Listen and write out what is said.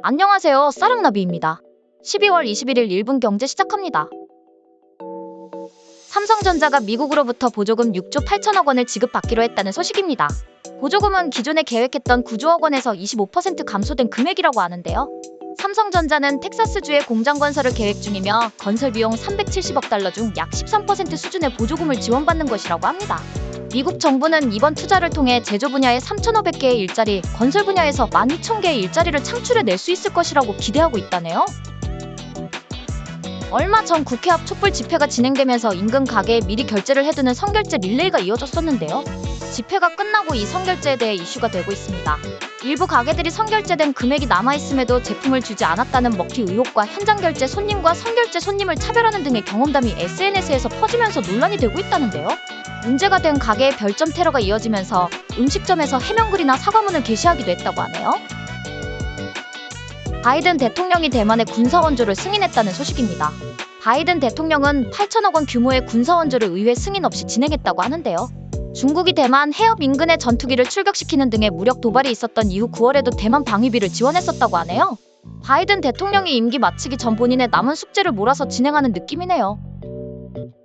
안녕하세요. 사랑나비입니다. 12월 21일 1분 경제 시작합니다. 삼성전자가 미국으로부터 보조금 6조 8천억 원을 지급받기로 했다는 소식입니다. 보조금은 기존에 계획했던 9조억 원에서 25% 감소된 금액이라고 하는데요. 삼성전자는 텍사스주에 공장 건설을 계획 중이며 건설 비용 370억 달러 중 약 13% 수준의 보조금을 지원받는 것이라고 합니다. 미국 정부는 이번 투자를 통해 제조 분야에 3,500개의 일자리, 건설 분야에서 12,000개의 일자리를 창출해낼 수 있을 것이라고 기대하고 있다네요. 얼마 전 국회 앞 촛불 집회가 진행되면서 인근 가게에 미리 결제를 해두는 선결제 릴레이가 이어졌었는데요. 집회가 끝나고 이 선결제에 대해 이슈가 되고 있습니다. 일부 가게들이 선결제된 금액이 남아있음에도 제품을 주지 않았다는 먹튀 의혹과 현장 결제 손님과 선결제 손님을 차별하는 등의 경험담이 SNS에서 퍼지면서 논란이 되고 있다는데요. 문제가 된 가게의 별점 테러가 이어지면서 음식점에서 해명글이나 사과문을 게시하기도 했다고 하네요. 바이든 대통령이 대만의 군사 원조를 승인했다는 소식입니다. 바이든 대통령은 8천억 원 규모의 군사 원조를 의회 승인 없이 진행했다고 하는데요. 중국이 대만 해협 인근의 전투기를 출격시키는 등의 무력 도발이 있었던 이후 9월에도 대만 방위비를 지원했었다고 하네요. 바이든 대통령이 임기 마치기 전 본인의 남은 숙제를 몰아서 진행하는 느낌이네요.